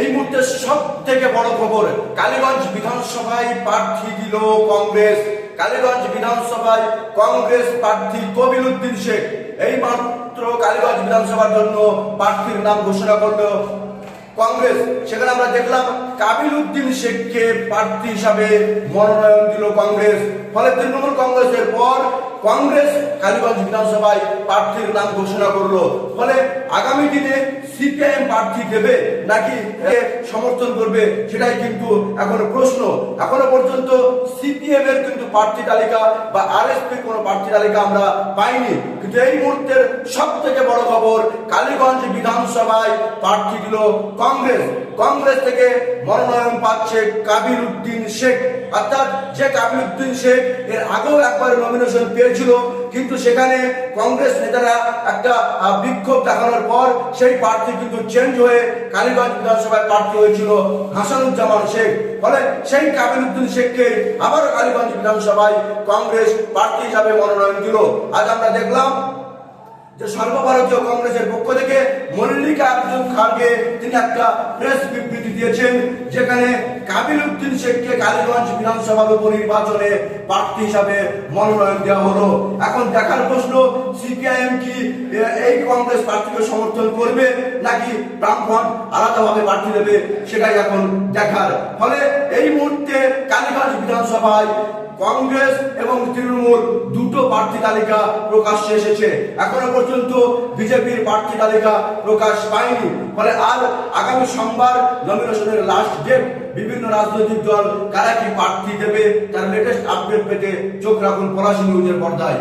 এই মুহূর্তে সব থেকে বড় খবর, কালীগঞ্জ বিধানসভায় প্রার্থী দিল কংগ্রেস। কালীগঞ্জ বিধানসভায় কংগ্রেস প্রার্থী কবির উদ্দিন শেখ। এই মাত্র কালীগঞ্জ বিধানসভার জন্য প্রার্থীর নাম ঘোষণা করল কংগ্রেস, সেখানে আমরা দেখলাম কাবিল উদ্দিন শেখকে প্রার্থী হিসাবে মনোনয়ন দিল কংগ্রেস। ফলে তৃণমূল কংগ্রেসের পর কংগ্রেস কালীগঞ্জ বিধানসভায় প্রার্থীর নাম ঘোষণা করল। ফলে আগামী দিনে সিপিআইএম প্রার্থী দেবে নাকি সমর্থন করবে, সেটাই কিন্তু এখনও প্রশ্ন। এখনও পর্যন্ত সিপিএম এর কিন্তু প্রার্থী তালিকা বা আর কোনো প্রার্থী তালিকা আমরা পাইনি। কিন্তু এই মুহূর্তের সব থেকে বড় খবর, কালীগঞ্জ বিধানসভায় প্রার্থী দিল কংগ্রেস কংগ্রেস থেকে মনোনয়ন পাচ্ছে কাবির উদ্দিন শেখ। অর্থাৎ যে কাবির উদ্দিন শেখ, এর আগেও একবার নমিনেশন পেয়েছিল, কিন্তু সেখানে কংগ্রেস নেতারা একটা বিক্ষোভ দেখানোর পর সেই প্রার্থী কিন্তু চেঞ্জ হয়ে কালীগঞ্জ বিধানসভায় প্রার্থী হয়েছিল হাসানুজ্জামান শেখ। ফলে সেই কাবির উদ্দিন শেখকে আবার কালীগঞ্জ বিধানসভায় কংগ্রেস প্রার্থী হিসাবে মনোনয়ন দিল। আজ আমরা দেখলাম যে সর্বভারতীয় কংগ্রেসের পক্ষ থেকে মল্লিকা আর্জুন খাড়গে তিনি একটা প্রেস বিবৃতি দিয়েছেন, যেখানে কাবিল উদ্দিন শেখকে কালীগঞ্জ বিধানসভার উপনির্বাচনে প্রার্থী হিসাবে মনোনয়ন দেওয়া হলো। এখন দেখার প্রশ্ন, সিপিআইএম কি এই কংগ্রেস প্রার্থীকে সমর্থন করবে, নাকি ব্রাহ্মণ আলাদাভাবে প্রার্থী দেবে, সেটাই এখন দেখার। ফলে এই মুহূর্তে কালীগঞ্জ বিধানসভায় কংগ্রেস এবং তৃণমূল দুটো প্রার্থী তালিকা প্রকাশ্যে এসেছে। এখনও পর্যন্ত বিজেপির প্রার্থী তালিকা প্রকাশ পায়নি। ফলে আর আগামী সোমবার নমিনেশনের লাস্ট ডেট বিভিন্ন রাজনৈতিক দল কারা কি প্রার্থী দেবে, তার লেটেস্ট আপডেট পেতে চোখ রাখুন পলাশী নিউজের পর্দায়।